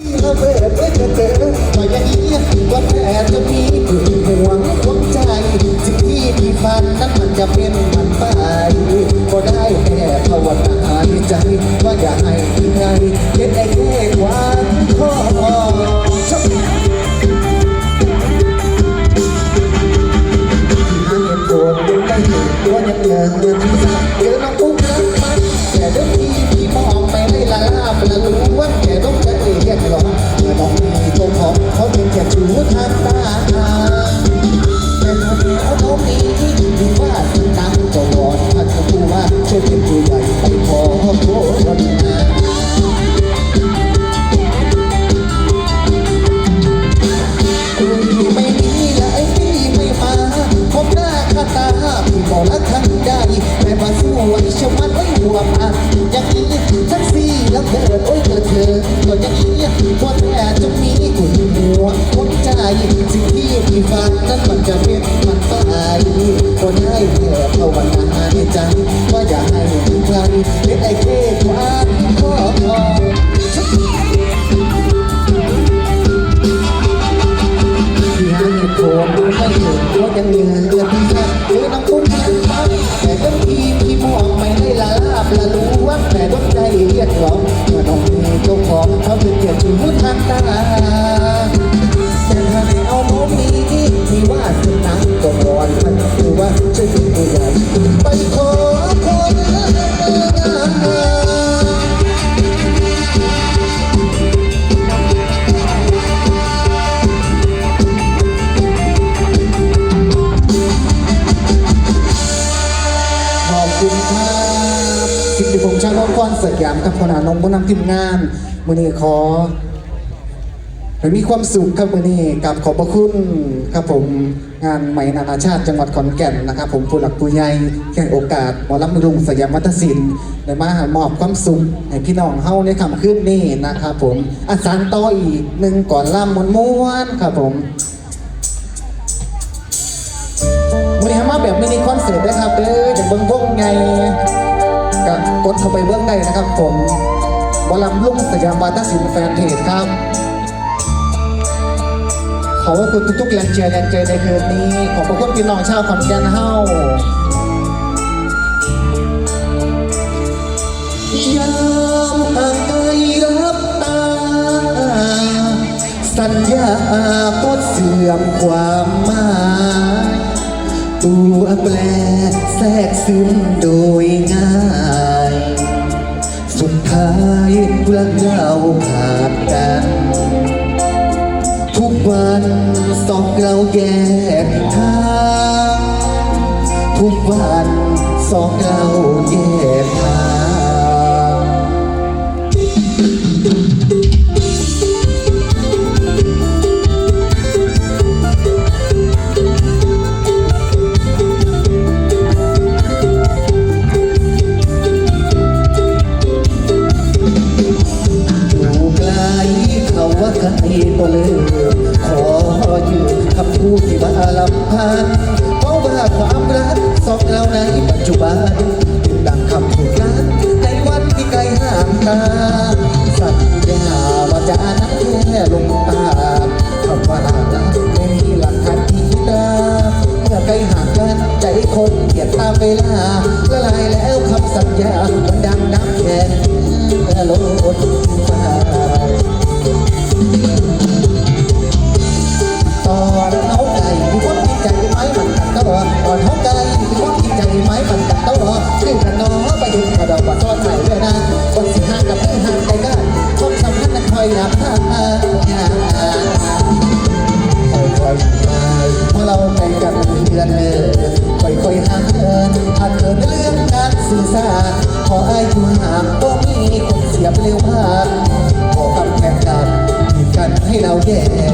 ถ้าเบิดเพื่อจะเจอก็อย่างนี้ว่าแพ้จะมีผู้ห่วงห่วงใจสิ่งที่มีฝันนั้นมันจะเป็นมันไปก็ได้แค่ภาวนาในใจว่าอย่าให้ที่ใครเห็นไอ้แค่ความท้อชอบหาเเกิดโอ้ยเกิดเธอก็อย่างนี้ว่าแต่จะมีกุนหัวคนใจสิ่งที่พี่ฝันนั้นมันจะเป็นมันไปก็ได้แค่ภาวนาในใจว่าอย่าให้ใครเป็นไอ้แค่ความท้อที่หาเหตุผลดูไม่เห็นว่ายังเหลือเดือดที่แท้เดือน้ำพุ่งน้ำมันแต่ก็ทีที่มองไม่ได้ละลาบละรู้ว่าแต่ดวงใจเรียกร้อง เจ้าของเขาเป็นเกียรติชูทางตาแต่ถ้าไม่เอาน้องนี้ที่ว่าสนังก็รอนมันคือว่าจะเป็นผู้ใหญ่ไปขอคนขอบคุณครับ สิทธิพงษ์ช่างรถก้อนสยามกับพนานมบุญนำทีมงานมือนี้ขอให้มีความสุขครับมือนี้กับขอบพระคุณครับผมงานใหม่นานาชาติจังหวัดขอนแก่นนะครับ ผมผู้หลักผู้ใหญ่แข่งโอกาสหมอลำรุงสยามวัฒนศิลป์ได้มามอบความสุขให้พี่น้องเฮาในคำขึ้นนี่นะครับผมอาสานต่ออีกหนึ่งก่อนล่ำมวนม้วนครับผมวันนี้มาแบบมินิคอนเสิร์ตนะครับเด้อจากเบิ้งวงไง กดเข้าไปเบื้องได้นะครับผมบอลำลุ่งสยามวาทศิลป์แฟนเพจครับ ขอบคุณทุกๆแรงเชียร์แรงใจในคืนนี้ ขอบคุณพี่น้องชาวขอนแก่นเฮายามห่างไกลรับตา สัญญาก็เสื่อมความหมายตัวแปรแทรกซึมโดยง่าย ท้ายรักเราขาดกัน ทุกวันสองเราแยกทาง ทุกวันสองเราแยกทาง ใครก็เลิกขอยืมคำพูดที่ว่าลำพันเพราะว่าความรักสองเราในปัจจุบันเป็นดังคำพูดนั้นในวันที่ไกลห่างตาสัญญาว่าจะนับแค่ลงปาคำว่ารักไม่มีหลักฐานที่ตาเมื่อไกลห่างกันใจคนเกลียดตามเวลาางก็มีคนเสียบเร็วผ่านขอคำแข่งกันกีดกันให้เราแย่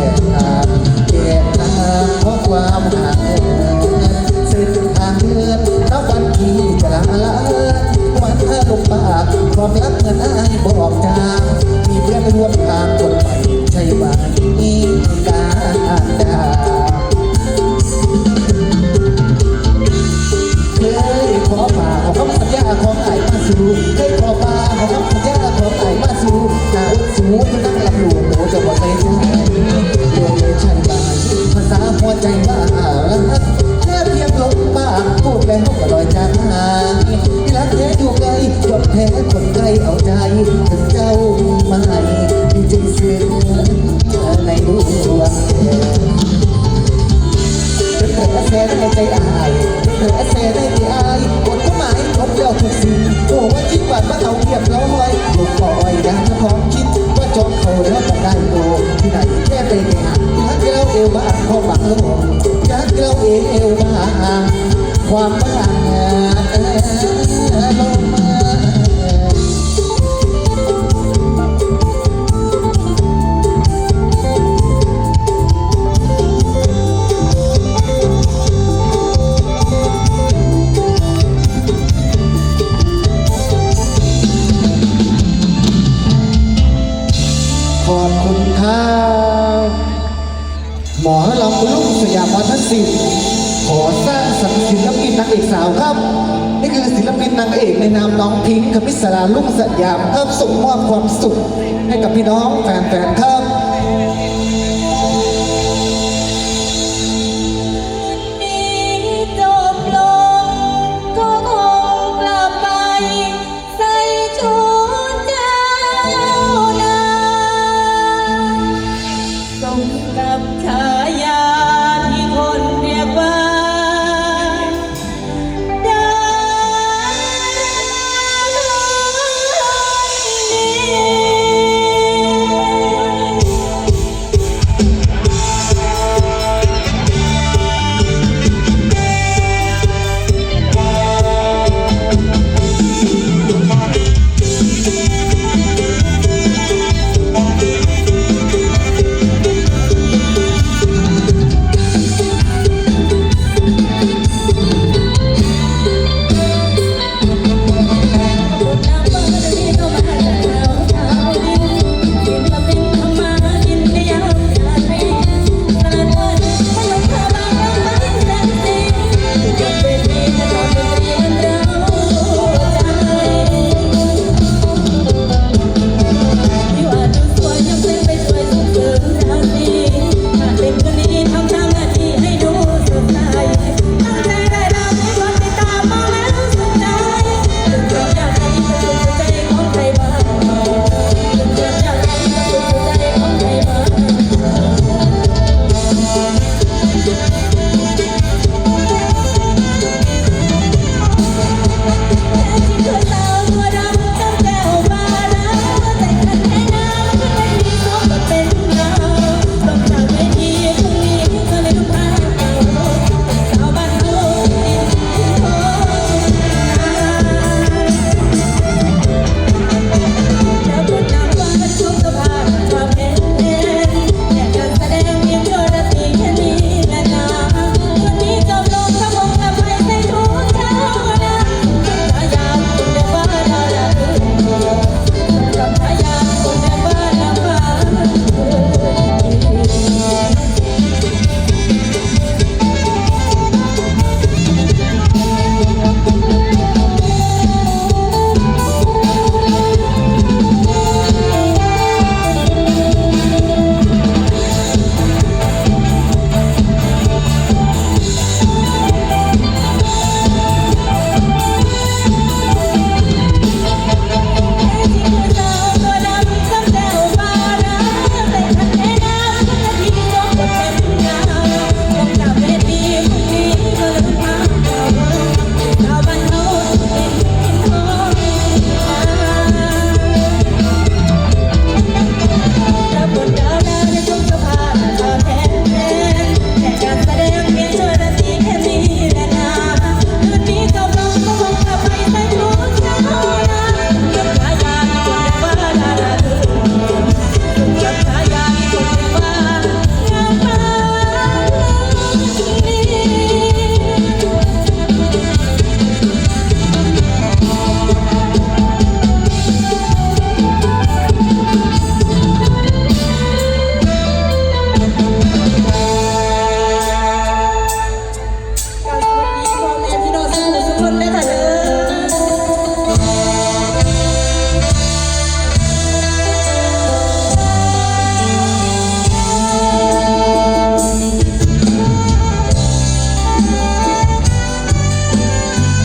หมอลำลูกสยามวัฒนศิลป์ขอสร้างสรรค์ศิลปินนางเอกสาวครับ นี่คือศิลปินนางเอกในนามน้องพิงค์คพิศราลูกสยามครับส่งมอบความสุขให้กับพี่น้องแฟนๆครับ